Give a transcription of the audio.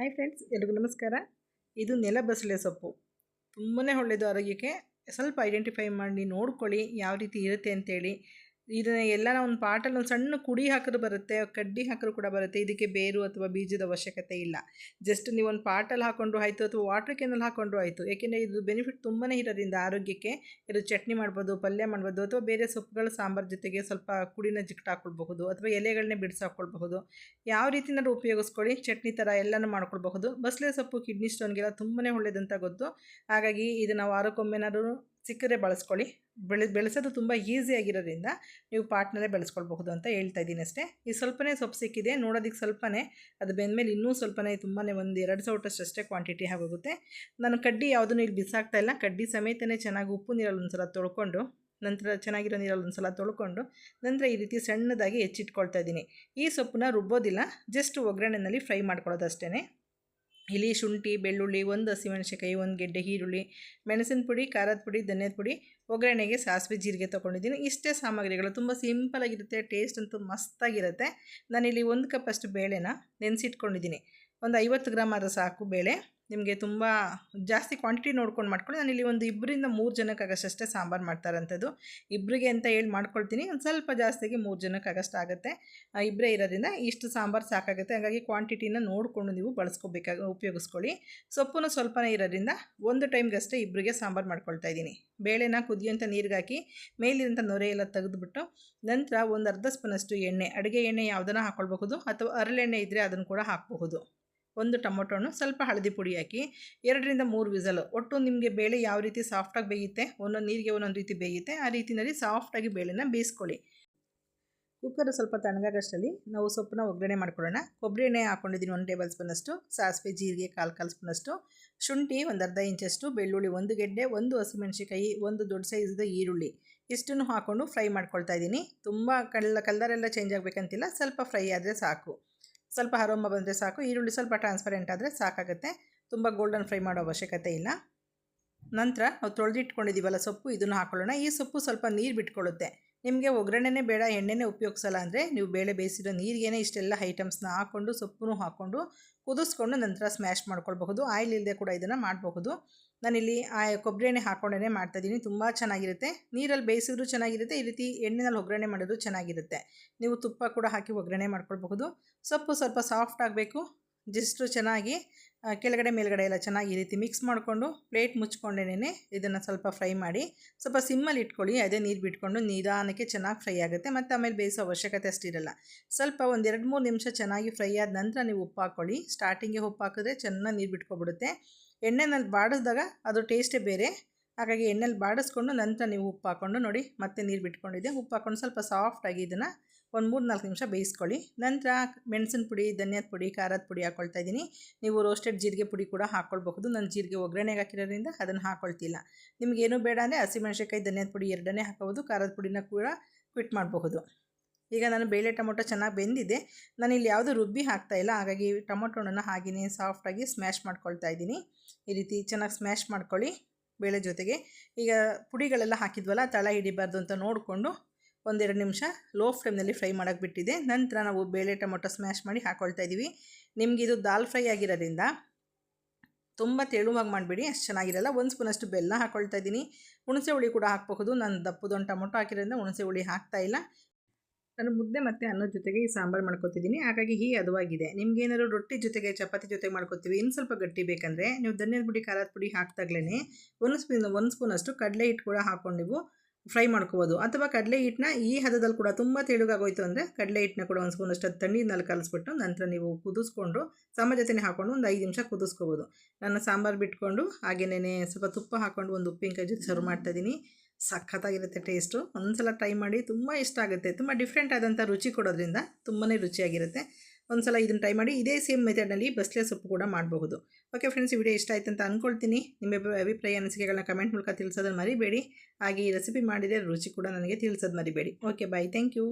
Hi friends ಎಲ್ರಿಗೂ ನಮಸ್ಕಾರ. ಇದು ನೆಲಬಸಳೆ ಸೊಪ್ಪು. ತುಂಬಾ ಒಳ್ಳೆಯದು ಆರೋಗ್ಯಕ್ಕೆ. ಸ್ವಲ್ಪ ಐಡೆಂಟಿಫೈ ಮಾಡಿ, ನೋಡ್ಕೊಳ್ಳಿ, ಯಾವ ರೀತಿ ಇರುತ್ತೆ ಅಂತೇಳಿ. ಇದನ್ನ ಎಲ್ಲನ ಒಂದು ಪಾಟಲ್ಲಿ ಒಂದು ಸಣ್ಣ ಕುಡಿ ಹಾಕಿದ್ರು ಬರುತ್ತೆ, ಕಡ್ಡಿ ಹಾಕಿದ್ರು ಕೂಡ ಬರುತ್ತೆ. ಇದಕ್ಕೆ ಬೇರು ಅಥವಾ ಬೀಜದ ಅವಶ್ಯಕತೆ ಇಲ್ಲ. ಜಸ್ಟ್ ನೀವು ಒಂದು ಪಾಟಲ್ಲಿ ಹಾಕೊಂಡ್ರು ಆಯಿತು ಅಥವಾ ವಾಟರ್ ಕ್ಯಾನಲ್ಲಿ ಹಾಕೊಂಡ್ರು ಆಯಿತು. ಏಕೆಂದರೆ ಇದು ಬೆನಿಫಿಟ್ ತುಂಬಾ ಇರೋದ್ರಿಂದ ಆರೋಗ್ಯಕ್ಕೆ ಇದು ಚಟ್ನಿ ಮಾಡ್ಬೋದು, ಪಲ್ಯ ಮಾಡ್ಬೋದು ಅಥವಾ ಬೇರೆ ಸೊಪ್ಪುಗಳು ಸಾಂಬಾರು ಜೊತೆಗೆ ಸ್ವಲ್ಪ ಕುಡಿನ ಜಿಕ್ಟ್ ಹಾಕ್ಕೊಳ್ಬಹುದು ಅಥವಾ ಎಲೆಗಳನ್ನೇ ಬಿಡಿಸಿ ಹಾಕೊಳ್ಬಹುದು. ಯಾವ ರೀತಿನಾದ್ರೂ ಉಪಯೋಗಿಸ್ಕೊಳ್ಳಿ. ಚಟ್ನಿ ಥರ ಎಲ್ಲನೂ ಮಾಡ್ಕೊಳ್ಬಹುದು. ಬಸಳೆ ಸೊಪ್ಪು ಕಿಡ್ನಿ ಸ್ಟೋನ್ಗೆಲ್ಲ ತುಂಬಾ ಒಳ್ಳೆಯದಂತ ಗೊತ್ತು. ಹಾಗಾಗಿ ಇದು ನಾವು ವಾರಕ್ಕೊಮ್ಮೆನಾದ್ರೂ ಸಿಕ್ಕರೆ ಬಳಸ್ಕೊಳ್ಳಿ. ಬೆಳೆ, ಬೆಳೆಸೋದು ತುಂಬ ಈಸಿಯಾಗಿರೋದ್ರಿಂದ ನೀವು ಪಾಟ್ನಲ್ಲೇ ಬೆಳೆಸ್ಕೊಳ್ಬಹುದು ಅಂತ ಹೇಳ್ತಾ ಇದ್ದೀನಿ ಅಷ್ಟೇ. ಈ ಸ್ವಲ್ಪನೇ ಸೊಪ್ಪು ಸಿಕ್ಕಿದೆ ನೋಡೋದಕ್ಕೆ ಸ್ವಲ್ಪನೇ, ಅದು ಬೆಂದಮೇಲೆ ಇನ್ನೂ ಸ್ವಲ್ಪನೇ ತುಂಬಾ ಒಂದು ಎರಡು ಸೌಟಷ್ಟು ಅಷ್ಟೇ ಕ್ವಾಂಟಿಟಿ ಆಗೋಗುತ್ತೆ. ನಾನು ಕಡ್ಡಿ ಯಾವುದನ್ನು ಇಲ್ಲಿ ಬಿಸಾಕ್ತಾ ಇಲ್ಲ. ಕಡ್ಡಿ ಸಮೇತನೇ ಚೆನ್ನಾಗಿ ಉಪ್ಪು, ನೀರಲ್ಲಿ ಒಂದು ಸಲ ತೊಳ್ಕೊಂಡು, ನಂತರ ಚೆನ್ನಾಗಿರೋ ನೀರಲ್ಲಿ ಒಂದು ಸಲ ತೊಳ್ಕೊಂಡು, ನಂತರ ಈ ರೀತಿ ಸಣ್ಣದಾಗಿ ಹೆಚ್ಚಿಟ್ಕೊಳ್ತಾ ಇದ್ದೀನಿ. ಈ ಸೊಪ್ಪನ್ನ ರುಬ್ಬೋದಿಲ್ಲ ಜಸ್ಟ್ ಒಗ್ಗರಣೆಯಲ್ಲಿ ಫ್ರೈ ಮಾಡ್ಕೊಳ್ಳೋದು ಅಷ್ಟೇ ಇಲ್ಲಿ ಶುಂಠಿ, ಬೆಳ್ಳುಳ್ಳಿ, ಒಂದು ಹಸಿಮೆಣಸಿನ್ಕಾಯಿ, ಒಂದು ಗೆಡ್ಡೆ ಈರುಳ್ಳಿ, ಮೆಣಸಿನ ಪುಡಿ, ಖಾರದ ಪುಡಿ, ಧನ್ಯದ ಪುಡಿ, ಒಗ್ಗರಣೆಗೆ ಸಾಸಿವೆ ಜೀರಿಗೆ ತೊಗೊಂಡಿದ್ದೀನಿ. ಇಷ್ಟೇ ಸಾಮಗ್ರಿಗಳು, ತುಂಬ ಸಿಂಪಲಾಗಿರುತ್ತೆ ಟೇಸ್ಟ್ ಅಂತೂ ಮಸ್ತಾಗಿರುತ್ತೆ ನಾನಿಲ್ಲಿ ಒಂದು ಕಪ್ ಅಷ್ಟು ಬೇಳೆನ ನೆನೆಸಿಟ್ಕೊಂಡಿದ್ದೀನಿ. ಒಂದು ಐವತ್ತು ಗ್ರಾಮ್ ಆದರೂ ಸಾಕು ಬೇಳೆ. ನಿಮಗೆ ತುಂಬ ಜಾಸ್ತಿ ಕ್ವಾಂಟಿಟಿ ನೋಡ್ಕೊಂಡು ಮಾಡ್ಕೊಳ್ಳಿ. ನಾನು ಇಲ್ಲಿ ಒಂದು ಇಬ್ಬರಿಂದ ಮೂರು ಜನಕ್ಕಾಗಷ್ಟಷ್ಟೇ ಸಾಂಬಾರು ಮಾಡ್ತಾರಂಥದ್ದು ಇಬ್ಬರಿಗೆ ಅಂತ ಹೇಳಿ ಮಾಡ್ಕೊಳ್ತೀನಿ. ಒಂದು ಸ್ವಲ್ಪ ಜಾಸ್ತಿಗೆ ಮೂರು ಜನಕ್ಕಾಗಷ್ಟು ಆಗುತ್ತೆ. ಇಬ್ಬರೇ ಇರೋದ್ರಿಂದ ಇಷ್ಟು ಸಾಂಬಾರು ಸಾಕಾಗುತ್ತೆ. ಹಾಗಾಗಿ ಕ್ವಾಂಟಿಟಿನ ನೋಡಿಕೊಂಡು ನೀವು ಬಳಸ್ಕೋಬೇಕಾಗ ಉಪಯೋಗಿಸ್ಕೊಳ್ಳಿ. ಸೊಪ್ಪು ಸ್ವಲ್ಪನೇ ಇರೋದ್ರಿಂದ ಒಂದು ಟೈಮ್ಗಷ್ಟೇ ಇಬ್ಬರಿಗೆ ಸಾಂಬಾರು ಮಾಡ್ಕೊಳ್ತಾ ಇದ್ದೀನಿ. ಬೇಳೆನ ಕುದಿಯೋಂಥ ನೀರಿಗೆ ಹಾಕಿ ಮೇಲಿರೋಂಥ ನೊರೆ ಎಲ್ಲ ತೆಗೆದುಬಿಟ್ಟು ನಂತರ ಒಂದು ಅರ್ಧ ಸ್ಪೂನಷ್ಟು ಎಣ್ಣೆ, ಅಡುಗೆ ಎಣ್ಣೆ ಯಾವುದನ್ನು ಹಾಕ್ಕೊಳ್ಬಹುದು ಅಥವಾ ಹರಳೆಣ್ಣೆ ಇದ್ದರೆ ಅದನ್ನು ಕೂಡ ಹಾಕಬಹುದು. ಒಂದು ಟೊಮೊಟೊನು ಸ್ವಲ್ಪ ಹಳದಿ ಪುಡಿ ಹಾಕಿ, ಎರಡರಿಂದ ಮೂರು ವಿಸಲು. ಒಟ್ಟು ನಿಮಗೆ ಬೇಳೆ ಯಾವ ರೀತಿ ಸಾಫ್ಟಾಗಿ ಬೇಯುತ್ತೆ, ಒಂದೊಂದು ನೀರಿಗೆ ಒಂದೊಂದು ರೀತಿ ಬೇಯುತ್ತೆ, ಆ ರೀತಿಯಲ್ಲಿ ಸಾಫ್ಟಾಗಿ ಬೇಳೆನ ಬೇಯಿಸ್ಕೊಳ್ಳಿ. ಕುಕ್ಕರ್ ಸ್ವಲ್ಪ ತಣ್ಣಗಾಗಷ್ಟರಲ್ಲಿ ನಾವು ಸೊಪ್ಪನ್ನ ಒಗ್ಗರಣೆ ಮಾಡ್ಕೊಳ್ಳೋಣ. ಕೊಬ್ಬರಿ ಎಣ್ಣೆ ಹಾಕ್ಕೊಂಡಿದ್ದೀನಿ ಒಂದು ಟೇಬಲ್ ಸ್ಪೂನಷ್ಟು, ಸಾಸಿವೆ, ಜೀರಿಗೆ, ಕಾಲು ಕಾಲು ಸ್ಪೂನಷ್ಟು, ಶುಂಠಿ ಒಂದು ಅರ್ಧ ಇಂಚಷ್ಟು, ಬೆಳ್ಳುಳ್ಳಿ ಒಂದು ಗೆಡ್ಡೆ, ಒಂದು ಹಸಿಮೆಣಸಿಕಾಯಿ ಒಂದು ದೊಡ್ಡ ಸೈಜ್ದ ಈರುಳ್ಳಿ. ಇಷ್ಟನ್ನು ಹಾಕ್ಕೊಂಡು ಫ್ರೈ ಮಾಡ್ಕೊಳ್ತಾ ಇದ್ದೀನಿ. ತುಂಬ ಕಲ್ಲ ಕಲ್ಲರೆಲ್ಲ ಚೇಂಜ್ ಆಗಬೇಕಂತಿಲ್ಲ, ಸ್ವಲ್ಪ ಫ್ರೈ ಆದರೆ ಸಾಕು. ಸ್ವಲ್ಪ ಹರೋಮ ಬಂದರೆ ಸಾಕು. ಈರುಳ್ಳಿ ಸ್ವಲ್ಪ ಟ್ರಾನ್ಸ್ಪರೆಂಟ್ ಆದರೆ ಸಾಕಾಗುತ್ತೆ. ತುಂಬ ಗೋಲ್ಡನ್ ಫ್ರೈ ಮಾಡೋ ಅವಶ್ಯಕತೆ ಇಲ್ಲ. ನಂತರ ನಾವು ತೊಳೆದಿಟ್ಕೊಂಡಿದ್ದೀವಲ್ಲ ಸೊಪ್ಪು, ಇದನ್ನು ಹಾಕ್ಕೊಳ್ಳೋಣ ಈ ಸೊಪ್ಪು ಸ್ವಲ್ಪ ನೀರು ಬಿಟ್ಕೊಳ್ಳುತ್ತೆ. ನಿಮಗೆ ಒಗ್ಗರಣೆನೇ ಬೇಡ, ಎಣ್ಣೆನೇ ಉಪಯೋಗಿಸಲ್ಲ ಅಂದರೆ ನೀವು ಬೇಳೆ ಬೇಯಿಸಿರೋ ನೀರಿಗೇನೆ ಇಷ್ಟೆಲ್ಲ ಐಟಮ್ಸ್ನ ಹಾಕ್ಕೊಂಡು ಸೊಪ್ಪನ್ನು ಹಾಕ್ಕೊಂಡು ಕುದಿಸ್ಕೊಂಡು ನಂತರ ಸ್ಮ್ಯಾಶ್ ಮಾಡ್ಕೊಳ್ಬಹುದು. ಆಯಿಲ್ ಇಲ್ಲದೆ ಕೂಡ ಇದನ್ನು ಮಾಡಬಹುದು. ನಾನಿಲ್ಲಿ ಆ ಕೊಬ್ಬರಿ ಎಣ್ಣೆ ಹಾಕ್ಕೊಂಡೇ ಮಾಡ್ತಾಯಿದ್ದೀನಿ ತುಂಬ ಚೆನ್ನಾಗಿರುತ್ತೆ. ನೀರಲ್ಲಿ ಬೇಯಿಸಿದ್ರು ಚೆನ್ನಾಗಿರುತ್ತೆ. ಈ ರೀತಿ ಎಣ್ಣೆನಲ್ಲಿ ಒಗ್ಗರಣೆ ಮಾಡಿದ್ರು ಚೆನ್ನಾಗಿರುತ್ತೆ. ನೀವು ತುಪ್ಪ ಕೂಡ ಹಾಕಿ ಒಗ್ಗರಣೆ ಮಾಡ್ಕೊಳ್ಬಹುದು. ಸೊಪ್ಪು ಸ್ವಲ್ಪ ಸಾಫ್ಟ್ ಆಗಬೇಕು. ಜಸ್ಟು ಚೆನ್ನಾಗಿ ಕೆಳಗಡೆ, ಮೇಲ್ಗಡೆ ಎಲ್ಲ ಚೆನ್ನಾಗಿ ಈ ರೀತಿ ಮಿಕ್ಸ್ ಮಾಡಿಕೊಂಡು ಪ್ಲೇಟ್ ಮುಚ್ಕೊಂಡೇನೆ ಇದನ್ನು ಸ್ವಲ್ಪ ಫ್ರೈ ಮಾಡಿ, ಸ್ವಲ್ಪ ಸಿಮ್ಮಲ್ಲಿ ಇಟ್ಕೊಳ್ಳಿ, ಅದೇ ನೀರು ಬಿಟ್ಕೊಂಡು ನಿಧಾನಕ್ಕೆ ಚೆನ್ನಾಗಿ ಫ್ರೈ ಆಗುತ್ತೆ. ಮತ್ತು ಆಮೇಲೆ ಬೇಯಿಸೋ ಅವಶ್ಯಕತೆ ಅಷ್ಟಿರಲ್ಲ. ಸ್ವಲ್ಪ ಒಂದು ಎರಡು ಮೂರು ನಿಮಿಷ ಚೆನ್ನಾಗಿ ಫ್ರೈ ಆದ ನಂತರ ನೀವು ಉಪ್ಪು ಹಾಕ್ಕೊಳ್ಳಿ ಸ್ಟಾರ್ಟಿಂಗ್ಗೆ ಉಪ್ಪು ಹಾಕಿದ್ರೆ ಚೆನ್ನಾಗಿ ನೀರು ಬಿಟ್ಕೊಬಿಡುತ್ತೆ. ಎಣ್ಣೆನಲ್ಲಿ ಬಾಡಿಸಿದಾಗ ಅದು ಟೇಸ್ಟೇ ಬೇರೆ. ಹಾಗಾಗಿ ಎಣ್ಣೆಲಿ ಬಾಡಿಸ್ಕೊಂಡು ನಂತರ ನೀವು ಉಪ್ಪು ಹಾಕ್ಕೊಂಡು ನೋಡಿ, ಮತ್ತೆ ನೀರು ಬಿಟ್ಕೊಂಡಿದ್ದೆ. ಉಪ್ಪು ಹಾಕ್ಕೊಂಡು ಸ್ವಲ್ಪ ಸಾಫ್ಟಾಗಿ ಇದನ್ನು ಒಂದು ಮೂರು ನಾಲ್ಕು ನಿಮಿಷ ಬೇಯಿಸ್ಕೊಳ್ಳಿ. ನಂತರ ಮೆಣಸಿನ ಪುಡಿ, ಧನಿಯಾದ ಪುಡಿ, ಖಾರದ ಪುಡಿ ಹಾಕ್ಕೊಳ್ತಾ ಇದ್ದೀನಿ. ನೀವು ರೋಸ್ಟೆಡ್ ಜೀರಿಗೆ ಪುಡಿ ಕೂಡ ಹಾಕ್ಕೊಳ್ಬಹುದು ನಾನು ಜೀರಿಗೆ ಒಗ್ಗರಣೆಗೆ ಹಾಕಿರೋದ್ರಿಂದ ಅದನ್ನು ಹಾಕ್ಕೊಳ್ತಿಲ್ಲ ನಿಮಗೇನು ಬೇಡ ಅಂದರೆ ಹಸಿಮೆಣ್ಸಿಕಾಯಿ ಧನಿಯಾದ ಪುಡಿ ಎರಡನೇ ಹಾಕೋಬೋದು ಖಾರದ ಪುಡಿನ ಕೂಡ ಕ್ವಿಟ್ ಮಾಡಬಹುದು. ಈಗ ನಾನು ಬೇಳೆ ಟೊಮೊಟೊ ಚೆನ್ನಾಗಿ ಬೆಂದಿದೆ. ನಾನು ಇಲ್ಲಿ ಯಾವುದೂ ರುಬ್ಬಿ ಹಾಕ್ತಾಯಿಲ್ಲ ಹಾಗಾಗಿ ಟೊಮೊಟೊನ ಹಾಗೆಯೇ ಸಾಫ್ಟಾಗಿ ಸ್ಮ್ಯಾಶ್ ಮಾಡ್ಕೊಳ್ತಾ ಇದ್ದೀನಿ. ಈ ರೀತಿ ಚೆನ್ನಾಗಿ ಸ್ಮ್ಯಾಶ್ ಮಾಡ್ಕೊಳ್ಳಿ ಬೇಳೆ ಜೊತೆಗೆ. ಈಗ ಪುಡಿಗಳೆಲ್ಲ ಹಾಕಿದ್ವಲ್ಲ, ತಳ ಹಿಡಿಬಾರ್ದು ಅಂತ ನೋಡಿಕೊಂಡು ಒಂದೆರಡು ನಿಮಿಷ ಲೋ ಫ್ಲೇಮ್ನಲ್ಲಿ ಫ್ರೈ ಮಾಡೋಕ್ಕೆ ಬಿಟ್ಟಿದೆ ನಂತರ ನಾವು ಬೇಳೆ ಟೊಮೊಟೊ ಸ್ಮ್ಯಾಶ್ ಮಾಡಿ ಹಾಕ್ಕೊಳ್ತಾ ಇದ್ದೀವಿ. ನಿಮಗೆ ಇದು ದಾಲ್ ಫ್ರೈ ಆಗಿರೋದ್ರಿಂದ ತುಂಬ ತೆಳುವಾಗಿ ಮಾಡಿಬಿಡಿ, ಅಷ್ಟು ಚೆನ್ನಾಗಿರಲ್ಲ. ಒಂದು ಸ್ಪೂನಷ್ಟು ಬೆಲ್ಲ ಹಾಕ್ಕೊಳ್ತಾ ಇದ್ದೀನಿ. ಹುಣಸೆ ಹುಳಿ ಕೂಡ ಹಾಕಬಹುದು. ನಾನು ದಪ್ಪದೊಂದು ಟೊಮೊಟೊ ಹಾಕಿರೋದ್ರಿಂದ ಹುಣಸೆ ಹುಳಿ ಹಾಕ್ತಾ ಇಲ್ಲ. ನಾನು ಮುದ್ದೆ ಮತ್ತು ಅನ್ನದ ಜೊತೆಗೆ ಈ ಸಾಂಬಾರು ಮಾಡ್ಕೊತಿದ್ದೀನಿ. ಹಾಗಾಗಿ ಹೀ ಅದುವಾಗಿದೆ. ನಿಮ್ಗೆ ಏನಾದರೂ ರೊಟ್ಟಿ ಜೊತೆಗೆ, ಚಪಾತಿ ಜೊತೆಗೆ ಮಾಡ್ಕೊತೀವಿ. ಇನ್ನು ಸ್ವಲ್ಪ ಗಟ್ಟಿ ಬೇಕಂದರೆ ನೀವು ಧನ್ಯದ ಪುಡಿ, ಖಾರದ ಪುಡಿ ಹಾಕ್ದಾಗ್ಲೇ ಒಂದು ಸ್ಪೂನ್ ಒಂದು ಸ್ಪೂನಷ್ಟು ಕಡಲೆ ಹಿಟ್ಟು ಕೂಡ ಹಾಕ್ಕೊಂಡು ಫ್ರೈ ಮಾಡ್ಕೋಬೋದು. ಅಥವಾ ಕಡಲೆ ಹಿಟ್ಟನ್ನ ಈ ಹದದಲ್ಲಿ ಕೂಡ ತುಂಬ ತೆಳುಗಾಗೋಯ್ತು ಅಂದರೆ ಕಡಲೆ ಹಿಟ್ಟನ್ನ ಕೂಡ ಒಂದು ಸ್ಪೂನಷ್ಟು ತಣ್ಣೀರಿನಲ್ಲಿ ಕಲಿಸ್ಬಿಟ್ಟು ನಂತರ ನೀವು ಕುದಿಸ್ಕೊಂಡು ಸಾಂಬಾರು ಜೊತೆನೇ ಹಾಕ್ಕೊಂಡು ಒಂದು ಐದು ನಿಮಿಷ ಕುದಿಸ್ಕೋಬೋದು. ನಾನು ಸಾಂಬಾರು ಬಿಟ್ಕೊಂಡು ಹಾಗೇನೇ ಸ್ವಲ್ಪ ತುಪ್ಪ ಹಾಕ್ಕೊಂಡು ಒಂದು ಉಪ್ಪಿನಕಾಯಿ ಜೊತೆ ಸರ್ವ್ ಮಾಡ್ತಾಯಿದ್ದೀನಿ ಸಖತ್ತಾಗಿರುತ್ತೆ ಟೇಸ್ಟು. ಒಂದ್ಸಲ ಟ್ರೈ ಮಾಡಿ ತುಂಬ ಇಷ್ಟ ಆಗುತ್ತೆ. ತುಂಬ ಡಿಫ್ರೆಂಟ್ ಆದಂಥ ರುಚಿ ಕೊಡೋದ್ರಿಂದ ತುಂಬಾ ರುಚಿಯಾಗಿರುತ್ತೆ. ಒಂದು ಸಲ ಇದನ್ನು ಟ್ರೈ ಮಾಡಿ ಇದೇ ಸೇಮ್ ಮೆಥಡ್ನಲ್ಲಿ ಬಸ್ಲೆ ಸೊಪ್ಪು ಕೂಡ ಮಾಡಬಹುದು. ಓಕೆ ಫ್ರೆಂಡ್ಸ್ ಈ ವಿಡಿಯೋ ಇಷ್ಟ ಆಯ್ತು ಅಂತ ಅಂದ್ಕೊಳ್ತೀನಿ ನಿಮ್ಮ ಅಭಿಪ್ರಾಯ, ಅನಿಸಿಕೆಗಳನ್ನ ಕಮೆಂಟ್ ಮೂಲಕ ತಿಳಿಸೋದನ್ನು ಮರಿಬೇಡಿ. ಹಾಗೆ ಈ ರೆಸಿಪಿ ಮಾಡಿದರೆ ರುಚಿ ಕೂಡ ನನಗೆ ತಿಳಿಸೋದು ಮರಿಬೇಡಿ. Okay bye thank you